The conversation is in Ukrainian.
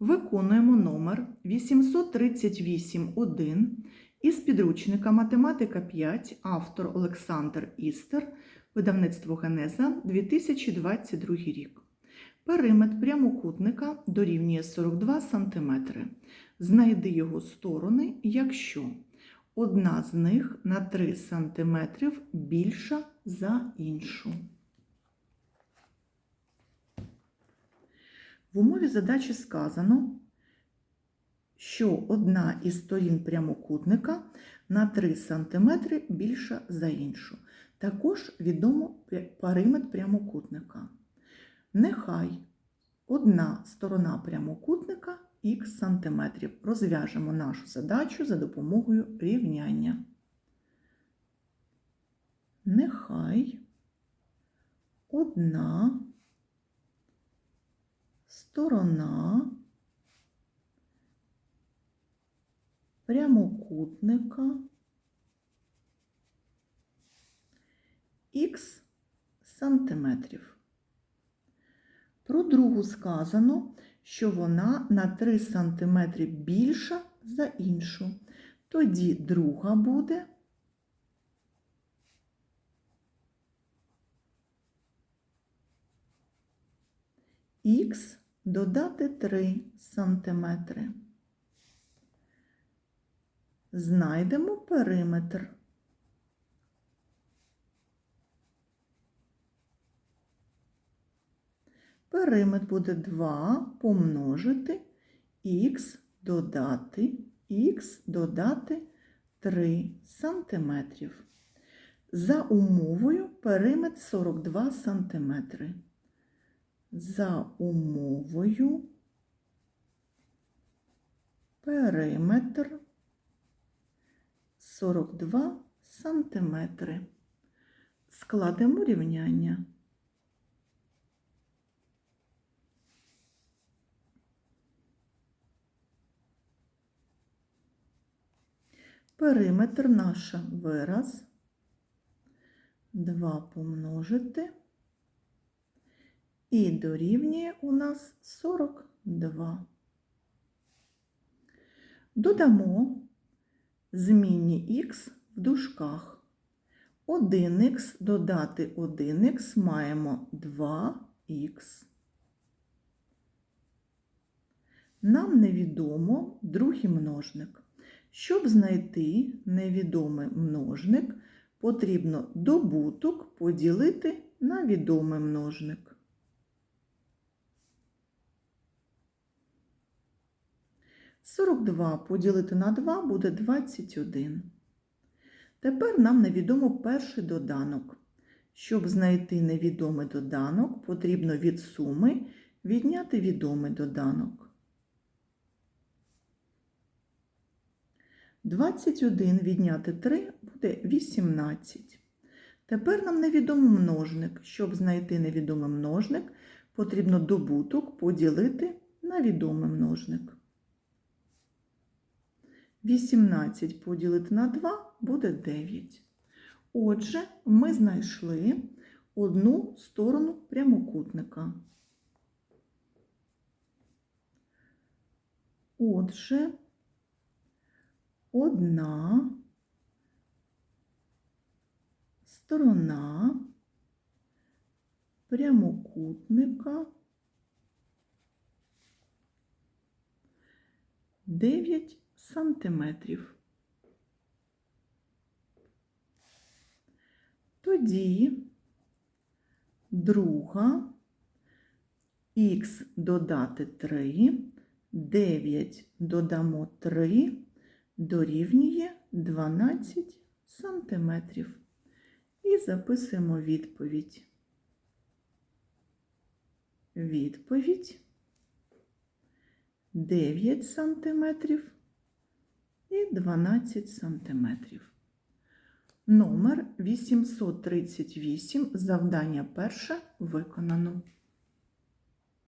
Виконуємо номер 838.1 із підручника Математика 5, автор Олександр Істер, видавництво Генеза 2022 рік. Периметр прямокутника дорівнює 42 см. Знайди його сторони, якщо одна з них на 3 см більша за іншу. В умові задачі сказано, що одна із сторін прямокутника на 3 см більша за іншу. Також відомо периметр прямокутника. Нехай одна сторона прямокутника х сантиметрів. Розв'яжемо нашу задачу за допомогою рівняння. Нехай одна сторона прямокутника х сантиметрів. Про другу сказано, що вона на 3 см більша за іншу. Тоді друга буде х додати 3 сантиметри. Знайдемо периметр. Периметр буде 2 помножити х додати х додати 3 сантиметрів. За умовою периметр 42 сантиметри. За умовою периметр 42 сантиметри. Складемо рівняння. Периметр наша вираз 2 помножити і дорівнює у нас 42. Додамо змінні х в дужках. 1х додати 1х маємо 2х. Нам невідомо другий множник. Щоб знайти невідомий множник, потрібно добуток поділити на відомий множник. Сорок два поділити на 2 буде 21. Тепер нам невідомо перший доданок. Щоб знайти невідомий доданок, потрібно від суми відняти відомий доданок. 21 відняти 3 буде 18. Тепер нам невідомий множник. Щоб знайти невідомий множник, потрібно добуток поділити на відомий множник. 18 поділити на 2 буде 9. Отже, ми знайшли одну сторону прямокутника. Отже, одна сторона прямокутника 9 сантиметрів. Тоді друга х додати 3, 9 додамо 3 дорівнює 12 сантиметрів. І записуємо відповідь. Відповідь 9 сантиметрів і 12 сантиметрів. Номер 838, завдання перше виконано.